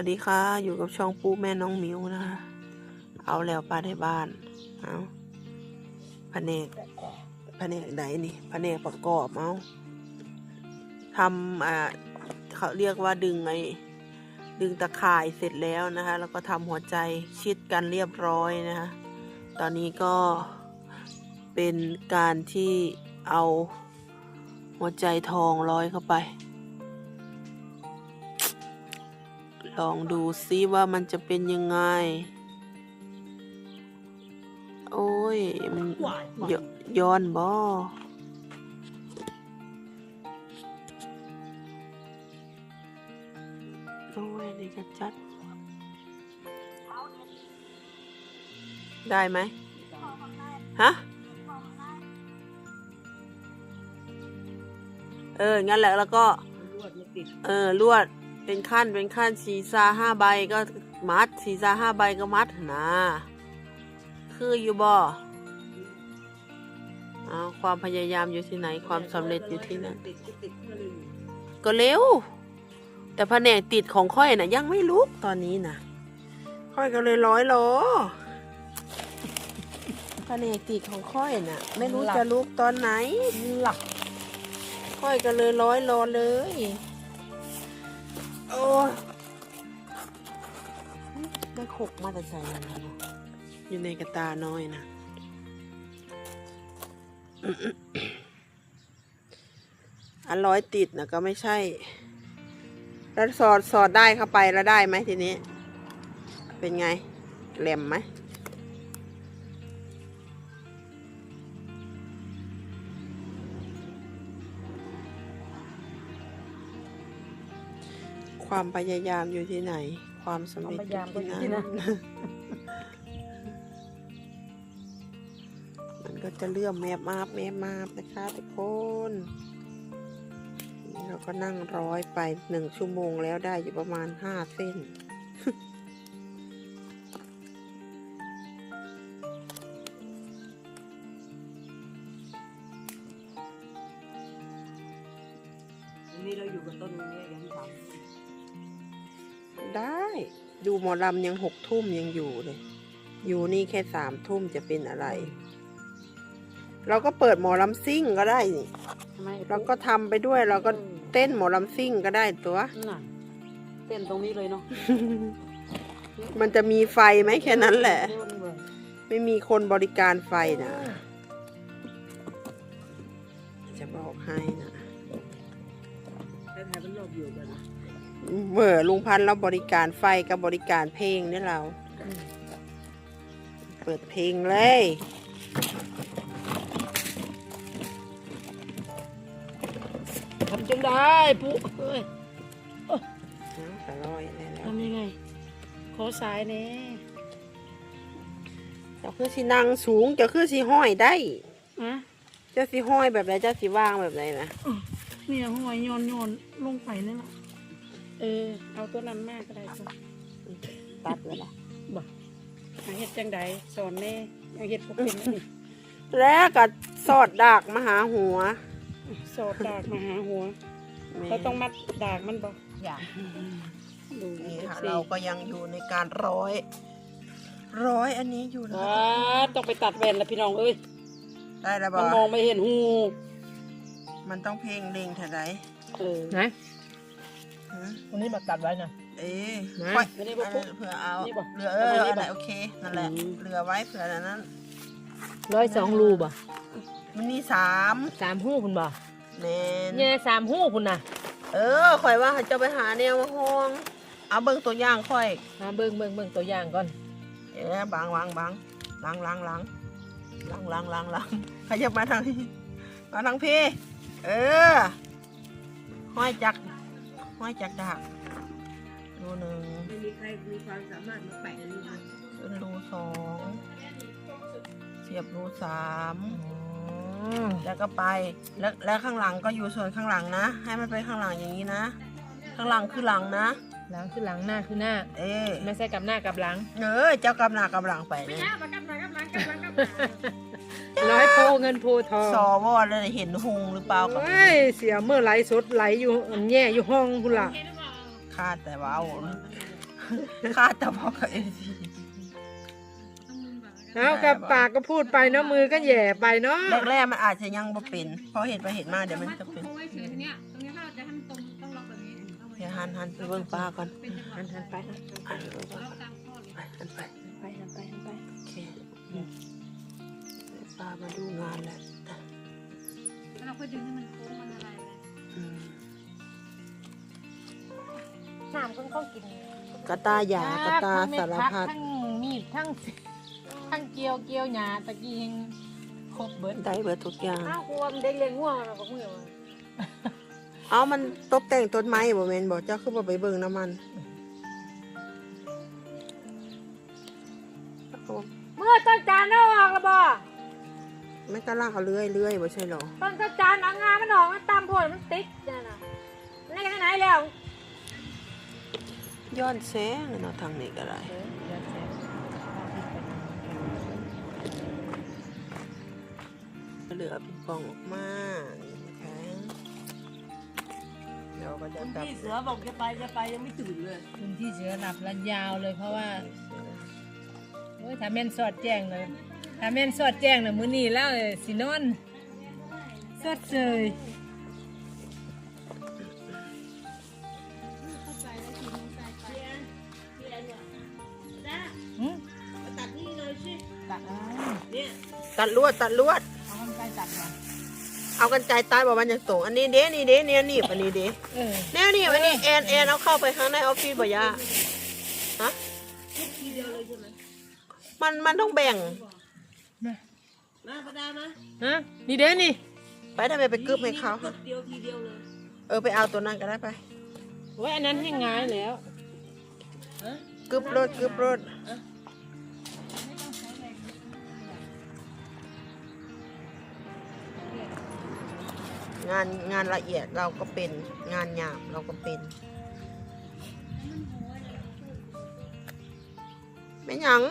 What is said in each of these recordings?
วัสดีค่ะ อยู่กับช่องปูแม่น้องมิวนะคะเอาแล้วปลาในบ้าน เอาแผนกแผนกไหนนี่แผนกประกอบเอาทำอ่าเขาเรียกว่าดึงไอ้ดึงตะข่ายเสร็จแล้วนะคะ แล้วก็ทำหัวใจชิดกันเรียบร้อยนะคะ ตอนนี้ก็เป็นการที่เอาหัวใจทองร้อยเข้าไป ลองดูซิว่ามันจะเป็นยังไง โอ้ย มันยย้อนบ่โอ้ยนี่จะจัด ได้ไหมฮะเออ งั้นแหละแล้วก็ เออ ลวด เป็นขั้นเป็นขั้นสีซาห้าใบก็มัดสีซาห้าใบก็มัดนะคืออยู่บ่เอาความพยายามอยู่ที่ไหนความสำเร็จอยู่ที่นั่นติดก็ติดเพื่อเลยก็เร็ว แต่แผนกติดของค่อยน่ะ ยังไม่ลุกตอนนี้นะค่อยก็เลยร้อยโลแผนกติดของค่อยน่ะ ไม่รู้จะลุกตอนไหนหลักค่อยก็เลยร้อยโลเลย โอ้ได้ขกมาแต่ใจนะเนาะอยู่ในกระตาน้อยนะอันร้อยติดนะก็ไม่ใช่ แล้วสอดสอดได้เข้าไปแล้วได้ไหมทีนี้ เป็นไงแหลมไหม ความพยายามอยู่ที่ไหน ความสำความเร็จพยายามก็อยู่ที่ที่นั่นั่นนมันก็จะเลื่อมแมบมาบแมบมาบนะคะทุกคนนี่เราก็นั่งร้อยไปหนึ่งชั่วโมงแล้วได้อยู่ประมาณห้าเส้นอันนี้เราอยู่กับต้นนี้ยังท ได้ ดูหมอลำยังหกทุ่มยังอยู่เลย อยู่นี่แค่สามทุ่มจะเป็นอะไร เราก็เปิดหมอลำซิ่งก็ได้นี่ำทำไมเราก็ทำไปด้วยเราก็เต้นหมอลำซิ่งก็ได้ตัว น่ะเต้นตรงนี้เลยเนาะมันจะมีไฟไหมแค่นั้นแหละ ไม่มีคนบริการไฟนะ จะบอกให้นะแล้วถ่ายเป็นรอบอยู่กันนะ เวอร์ลุงพันธ์เราบริการไฟกับบริการเพลงเนี่ยเรา เปิดเพลงเลยทำจังได้ปุ๊เอ้ยเอาแต่ร้อยได้แล้วทำยังไง ขอสายแน่เจ้าคือสินั่งสูงเจ้าคือสิห้อยได้อะเจ้าสิห้อยแบบไหนเจ้าสิว่างแบบไหนนะเนี่ยหัวโยนโยนลงไปนี่แหละ เออ เอาตัวนั้นมากก็ได้จ้ะตัดเลยล่ะบ่เอาเฮ็ดจังใดสอนแน่เอาเฮ็ดพวกเป็นนี่แล้วก็สอดดากมาหาหัว สอดดากมาหาหัวแม่เราต้องมัดดากมันบ่อย่างดูนี่ค่ะสิเราก็ยังอยู่ในการร้อย ร้อยอันนี้อยู่นะว้าต้องไปตัดแว่นแล้วพี่น้องเอ้ยได้แล้วบมันอมองไม่เห็นหู มันต้องเพลงเด้งเท่าไรเออไหน ฮะวันนี้มาตัดไว้นะ เอ๊ะนะค่อยไม่ได้อับ่นปุ๊นั้นเผื่อเอานี่บอกเหลือเออเอาไว้นี่อันไหนบอกโอเคนั่นแหละอืมเหลือไว้เผื่ออันนั้น ร้อยสองรูบ่ะมันมีสามสามหู้คุณบ่แนนเนี่ยสามหู้คุณน่ะเออข่อยว่าจะไปหาแนวมาห้องเอาเบิ่งตัวอย่างค่อยมาเบิ่งเบิ่งเบิ่งตัวอย่างก่อนเอ๊ะบางวางบางล้างล้างล้างล้างล้างล้างล้างขยับมาทางนี้มาทางพี่ เออห้อยจัก ห้อยจักดักรูหนึ่งไม่มีใครมีความสามารถมาแปะอันนี้ได้ขึ้นรูสองเสียบรูสามอืมแล้วก็ไปแล้วแล้วข้างหลังก็อยู่ส่วนข้างหลังนะ ให้มันไปข้างหลังอย่างนี้นะ ข้างหลังคือหลังนะ หลังคือหลังหน้าคือหน้า เอ๊ะไม่ใช่กับหน้ากับหลัง เออเจ้ากำหนากำลังไปเลย ร้อยโพเงินโพทองสอวอเลยเห็นหงหรือเปล่าก็โอ้ยเสียเมื่อไหลสดไหลอยู่อันแย่อยู่ห้องคุณล่ะคาดแต่ว่าเอาค่าแต่พอกับเอซีเอากับปากก็พูดไปเนาะมือก็แหย่ไปเนาะแรกๆมันอาจจะยังบ่เป็นพอเห็นไปเห็นมาเดี๋ยวมันจะเป็นโค้งไว้เฉยๆเนี่ยตรงนี้ถ้าเราจะให้มันตรงต้องล็อกแบบนี้เอาไว้เดี๋ยวหันหันไปเบิ่งปลาก่อนเป็นจังหวะหันหันไป แล้วเราค่อยดึงให้มันโค้งมันอะไรไปอืมน้ำก็ต้องกินกระตายากระตาสารพัดทั้งมีดทั้งทั้งเกียวเกียวหยาตะกี้ยังครบเบิดได้เบิดทุกอย่างอ้าวกลัวมันได้เลี้ยงง่วงแล้วก็มือมันเอามันตกแต่งต้นไม้บ่แม่นบ่เจ้าคือบ่ไปเบิ่งน้ำมันเอาเมื่อต้นจานเอาออกแล้วบ่ ไม่กล้าเอาเลื่อยเลื่อยบ่ใช่หรอต้นจานเอางามันออกมันตามผลมันติดเนี่ยนะนี่กันไหนแล้วย้อนแสงเนาะทางนี้ก็ได้เหลือเป็นกล่องออกมานี่นะคะเดี๋ยวก็จะกลับ พี่เสือบอกจะไปจะไปยังไม่ตื่นเลยคุณที่เสือหลับระยาวเลยเพราะว่าโอ้ยถ้าแม่นสอดแจ้งเลย ถ้าแม่นสอดแจ้งน่ะมื้อนี้แล้วเอ้ยสินอนสดเสยหืมตัดนี่เลยสิตัดเอาเนี่ยตัดลวดตัดลวด เอามันไปตัดมาเอากันไกรตัดบ่มันจะตรงอันนี้เด้นี่เด้เนี่ยหนีบอันนี้เด้เออแนวนี่อันนี้แอนแอนเอาเข้าไปข้างในออฟฟิศบ่ยาฮะทีเดียวเลยใช่ไหมมันมันต้องแบ่ง มาประดามาฮะนี่เด้นี่ ไปทำไมไปกึบให้เขากดเดียวทีเดียวเลยเออไปเอาตัวนั้นก็ได้ไปโอ้ยอันนั้นให้ง่ายแล้วกึบรถกึบรถงานงานละเอียดเราก็เป็นงานหยาบเราก็เป็นไม่หยัง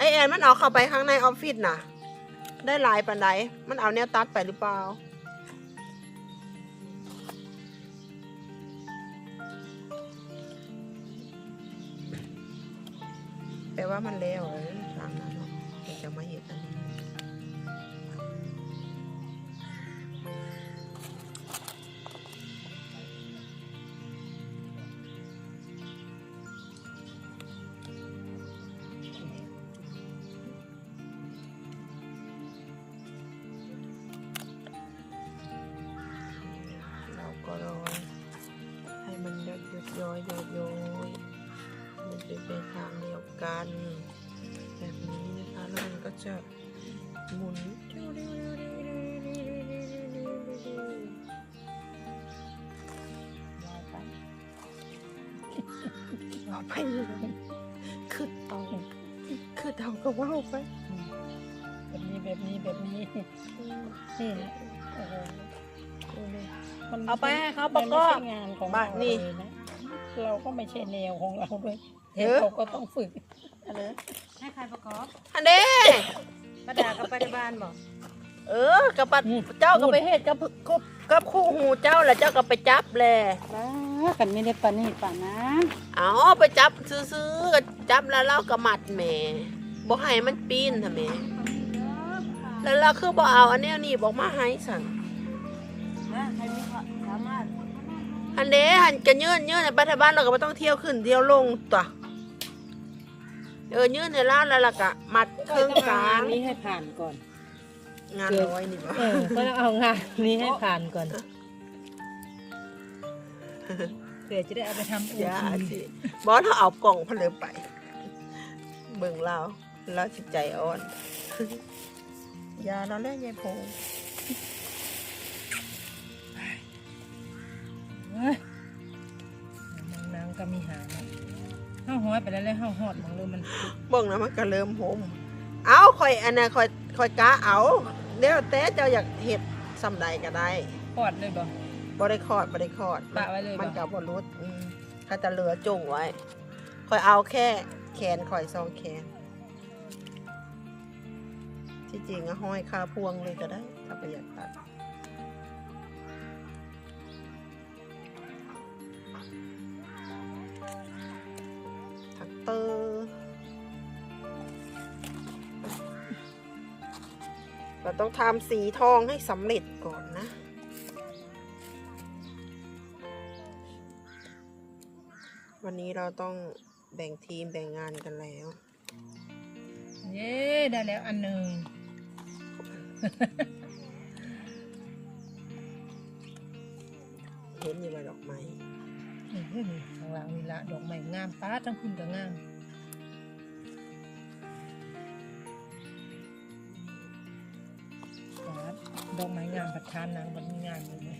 ไอแอนมันเอาเข้าไปข้างในออฟฟิศน่ะ ได้ลายปันไดมันเอาแนวตัดไปหรือเปล่าแปลว่ามันแล้วเลยทางนั้นเดี๋ยวจะมาเห็นอันนี้ จะหมุนเอาไปเลยคือเอาคือเอาก็ว่าไปแบบนี้แบบนี้แบบนี้นี่โอ้โหมันเอาไปให้เขาประกอบงานของเรานี่เลยนะเราก็ไม่ใช่แนวของเราด้วยเอเห็นอเราก็ต้องฝึก ให้ใครประกอบอันเด้ป้าดากับป้าที่บ้านบอกเออกับปัดเจ้าก็ไปเฮ็ดกับกับกับคู่หูเจ้าแหละเจ้าก็ไปจับแหละบ้ากันไม่ได้ปานี่ป่านะเอาไปจับซื้อๆก็จับแล้วเราก็มัดแหม่บ่ให้มันปีนทำแหม่แล้วเราคือบ่เอาอันเนี้ยนี่บอกมาให้สั่นนะใครมีความสามารถอันเด้หันกันยืนยืนในปัทบ้านเราก็ไม่ต้องเที่ยวขึ้นเที่ยวลงตัว เออยืนในร้านแล้วล่ะกะมัดเครื่องกลางนี้ให้ผ่านก่อนงานน้อยนี่บ่เออก็ต้องเอางานนี้ให้ผ่านก่อนเผื่อจะได้เอาไปทำโออย่าทีสิบอสเขาเอากล่องเพนเลยไป เบิ่งเราเราจิตใจอ่อนอย่าเราเล่นยายพงเฮ้ยนางก็มีหาง นะห้าห้อยไปแล้วเลยห้าหอดมองเลยมันเบิ่งแล้วมันก็เริ่มหมเอาคอยอันน่ะคอยคอยกะเอาเดี๋ยวแต่เจ้าอยากเห็ดสำใดก็ได้ปอดเลยบ่บ่ได้คอดบ่ได้คอดปะไว้เลยบ่มันกับบ่รุดอืมถ้าจะเหลือจงไว้คอยเอาแค่แขนคอยซองแขนที่จริงอะห้อยคาพวงเลยก็ได้ ถ้าประหยัดตัด ต้องทำสีทองให้สำเร็จก่อนนะ วันนี้เราต้องแบ่งทีมแบ่งงานกันแล้ว เย้ได้แล้วอันหนึ่งเห็นอยู่ว่าดอกไม้นี่นี่ข้างหลังนี่ละดอกไม้งามป้าทั้งคุณก็งาม ดดอกไม้งามประทานนางบันงามเลยนะ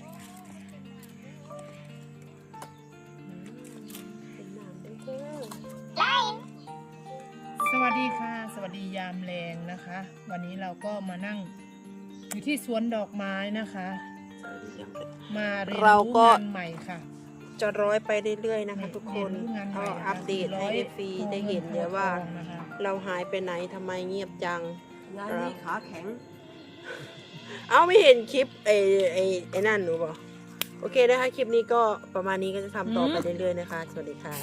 เป็นน้ำได้เด้อสวัสดีค่ะ สวัสดียามแรงนะคะ วันนี้เราก็มานั่งอยู่ที่สวนดอกไม้นะคะ มาเรียนเรารู้ก็ งานใหม่ค่ะ จะร้อยไปเรื่อยๆนะคะ ทุกคนเรียรู้งานใหก็ม่นะคะอัปเดตให้ร้ยฟรีได้เห็นเดี๋ยวว่าทองนะคะเราหายไปไหนทำไมเงียบจังงานนี้ขาแข็ง เอาไม่เห็นคลิปไอ้ไอ้ไอ้นั่นหนูบอกโอเคนะคะ คลิปนี้ก็ประมาณนี้ก็จะทำต่อไปเรื่อยๆนะคะ สวัสดีค่ะ